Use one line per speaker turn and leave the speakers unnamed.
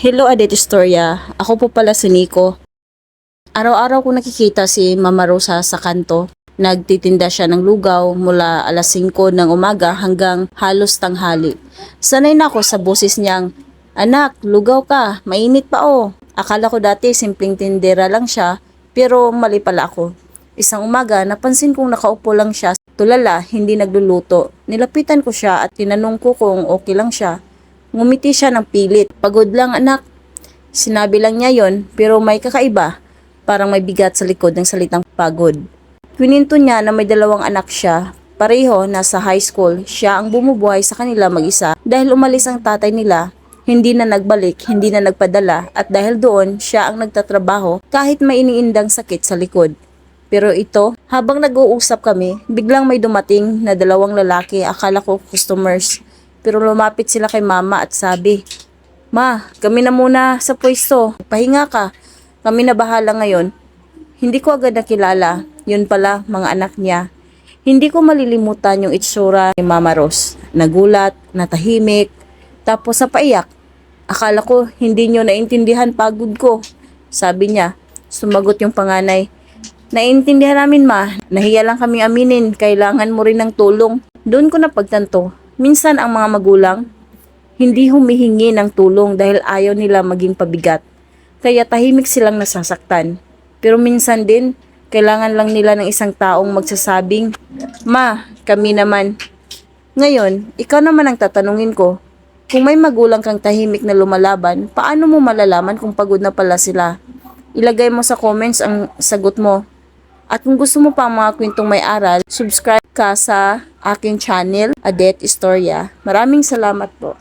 Hello Adet Istorya, ako po pala si Nico. Araw-araw ko nakikita si Mama Rosa sa kanto. Nagtitinda siya ng lugaw mula alas 5 ng umaga hanggang halos tanghali. Sanay na ako sa boses niyang, Anak, lugaw ka, mainit pa oh. Akala ko dati simpleng tindera lang siya, pero mali pala ako. Isang umaga, napansin kong nakaupo lang siya, tulala, hindi nagluluto. Nilapitan ko siya at tinanong ko kung okay lang siya. Ngumiti siya ng pilit. Pagod lang anak. Sinabi lang niya yon pero may kakaiba. Parang may bigat sa likod ng salitang pagod. Kwininto niya na may dalawang anak siya. Pareho nasa high school. Siya ang bumubuhay sa kanila mag-isa dahil umalis ang tatay nila. Hindi na nagbalik, hindi na nagpadala at dahil doon siya ang nagtatrabaho kahit may iniindang sakit sa likod. Pero ito, habang nag-uusap kami, biglang may dumating na dalawang lalaki, akala ko customers. Pero lumapit sila kay mama at sabi, Ma, kami na muna sa pwesto. Pahinga ka. Kami na bahala ngayon. Hindi ko agad nakilala. Yun pala, mga anak niya. Hindi ko malilimutan yung itsura ni Mama Ros. Nagulat, natahimik, tapos napaiyak. Akala ko hindi nyo naintindihan pagod ko. Sabi niya, sumagot yung panganay. Naiintindihan namin ma, nahiya lang kami aminin, kailangan mo rin ng tulong. Doon ko napagtanto, minsan ang mga magulang, hindi humihingi ng tulong dahil ayaw nila maging pabigat. Kaya tahimik silang nasasaktan. Pero minsan din, kailangan lang nila ng isang taong magsasabing, Ma, kami naman. Ngayon, ikaw naman ang tatanungin ko, kung may magulang kang tahimik na lumalaban, paano mo malalaman kung pagod na pala sila? Ilagay mo sa comments ang sagot mo. At kung gusto mo pa ang mga kwentong may aral, subscribe ka sa aking channel, Adet Istorya. Maraming salamat po.